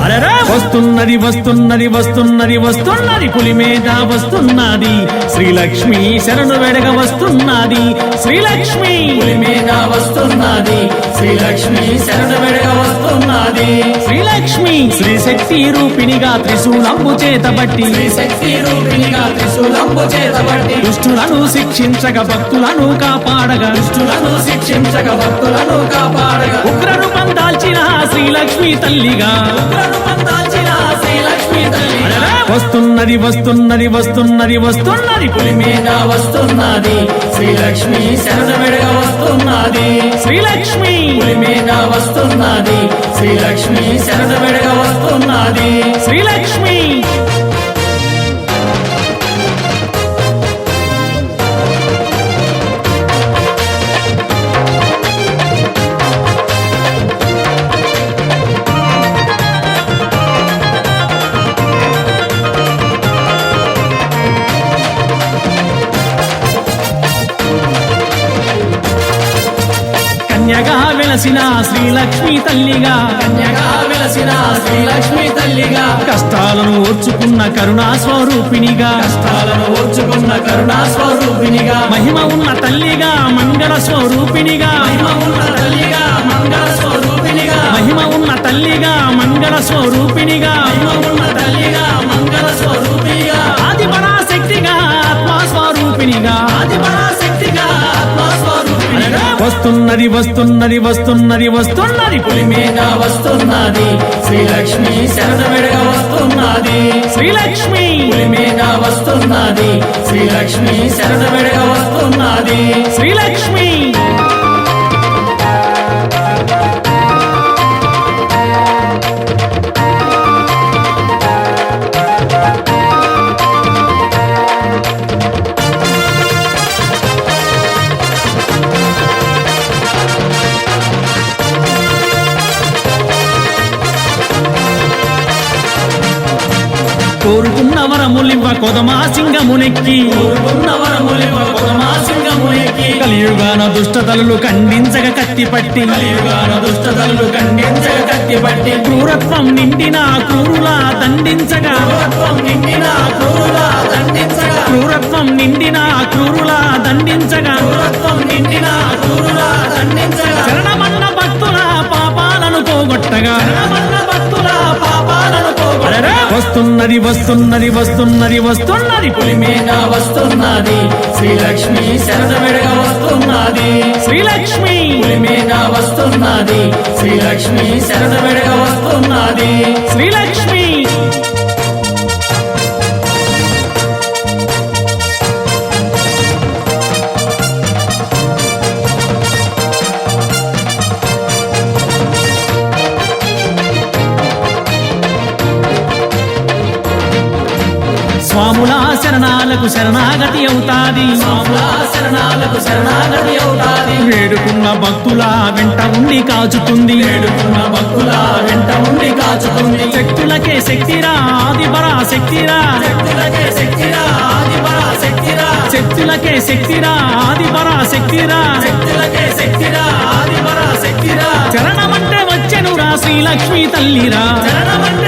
వస్తున్నది వస్తున్నది వస్తున్నది వస్తున్నది పులి మీద వస్తున్నది. శ్రీలక్ష్మి శరణు వెడగ వస్తున్నది. శ్రీలక్ష్మి పులి మీద వస్తున్నది. శ్రీలక్ష్మి శరణ వెడగ వస్తున్నది. శ్రీలక్ష్మి శ్రీశక్తి రూపిణిగా త్రిశూలంబు చేతబట్టి శ్రీ శక్తి రూపిణిగా త్రిశూలంబు చేతబట్టి దుష్టులను శిక్షించగ భక్తులను కాపాడగా. దుష్టులను శిక్షించక భక్తులను కాపాడగా. ఉగ్ర శ్రీలక్ష్మి తల్లిగా. వస్తున్నది వస్తున్నది వస్తున్నది వస్తున్నది పులి మీద వస్తున్నది. శ్రీలక్ష్మి శరణ వెడగ వస్తున్నది. శ్రీలక్ష్మి. పులి మీద వస్తున్నది. శ్రీలక్ష్మి శరణ వెడగ వస్తున్నది. శ్రీలక్ష్మి. వెలసిన శ్రీలక్ష్మి తల్లిగా. కన్యగా వెలసిన శ్రీలక్ష్మి తల్లిగా. కష్టాలను ఓర్చుకున్న కరుణా స్వరూపిణిగా. కష్టాలను ఓర్చుకున్న కరుణా స్వరూపిణిగా. మహిమ ఉన్న తల్లిగా మంగళ స్వరూపిణిగా. మహిమ ఉన్న తల్లిగా మంగళ స్వరూపిణిగా. మహిమ ఉన్న తల్లిగా మంగళ స్వరూపిణిగా. మహిమ వస్తున్నది వస్తున్నది వస్తున్నది వస్తున్నది. పులి మీద వస్తున్నది. శ్రీలక్ష్మి శరణ వెడగ వస్తున్నది. శ్రీలక్ష్మి. పులి మీద వస్తున్నది. శ్రీలక్ష్మి శరణ వెడగ వస్తున్నది. శ్రీలక్ష్మి. కోరుకున్న వరములివ్వ కొదమా సింగమునెక్కి. కలియుగాన దుష్టతలు ఖండించగ కత్తిపట్టి. కలియుగాన దుష్టతలు ఖండించక కత్తిపట్టి. క్రూరత్వం నిండిన క్రూరులా దండించగా నిండిన క్రూరులా దండించగా క్రూరత్వం నిండిన క్రూరులా దండించగా క్రూరత్వం నిండిన క్రూరులా దండించగా వస్తున్నది వస్తున్నది వస్తున్నది వస్తున్నది. పులి మీద వస్తున్నది. శ్రీలక్ష్మి శరణ వెడగ వస్తున్నది. శ్రీలక్ష్మి. పులి మీద వస్తున్నది. శ్రీలక్ష్మి శరణ వెడగ వస్తున్నది. శ్రీలక్ష్మి. శరణాలకు శరణాగతి అవుతాది. శరణాలకు శరణాగతి అవుతాది. వేడుకున్న భక్తుల వెంట ఉండి కాచుతుంది. వేడుకున్న భక్తుల వెంట ఉండి కాచుతుంది. శక్తులకే శక్తిరా ఆదిపరా శక్తిరా. శక్తులకే శక్తిరా ఆదిపరా శక్తిరా. శక్తులకే శక్తిరా ఆదిపరా శక్తిరా. శక్తులకే శక్తిరా ఆదిపరా శక్తిరా. చరణమంటే వచ్చెనురా శ్రీలక్ష్మి తల్లిరా. తల్లి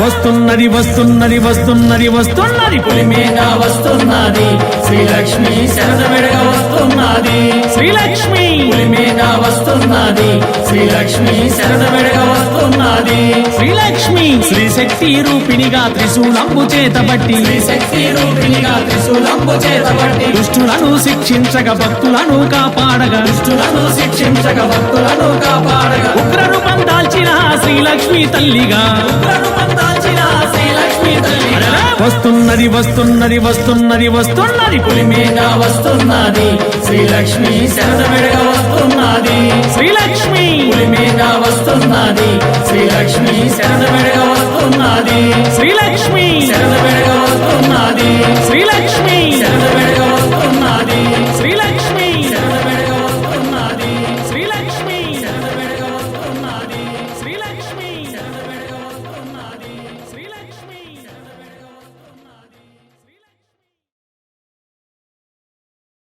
వస్తున్నది వస్తున్నది వస్తున్నది వస్తున్నది. పులి మీద వస్తున్నది. శ్రీలక్ష్మి శరణ వెడగ వస్తున్నది. శ్రీలక్ష్మి. పులి మీద వస్తున్నది. శ్రీలక్ష్మి శరణ వెడగ వస్తున్నది. శ్రీలక్ష్మి. శ్రీశక్తి రూపిణిగా త్రిశూలంబు చేతబట్టి శ్రీ శక్తి రూపిణిగా త్రిశూలంబు చేతబట్టి దుష్టులను శిక్షించగ భక్తులను కాపాడగా. దుష్టులను శిక్షించక భక్తులను కాపాడగా. ఉగ్ర రూపం దాల్చిన శ్రీలక్ష్మి తల్లిగా. ఉగ్రను పందాల్చిన వస్తున్నది వస్తున్నది వస్తున్నది వస్తున్నది. పులిమేగా వస్తున్నది. శ్రీలక్ష్మి శరదమెడగ వస్తున్నది. శ్రీలక్ష్మి. పులిమేగా వస్తున్నది. శ్రీలక్ష్మి శరదమెడగ వస్తున్నది. శ్రీలక్ష్మి. వస్తున్నది. శ్రీలక్ష్మి.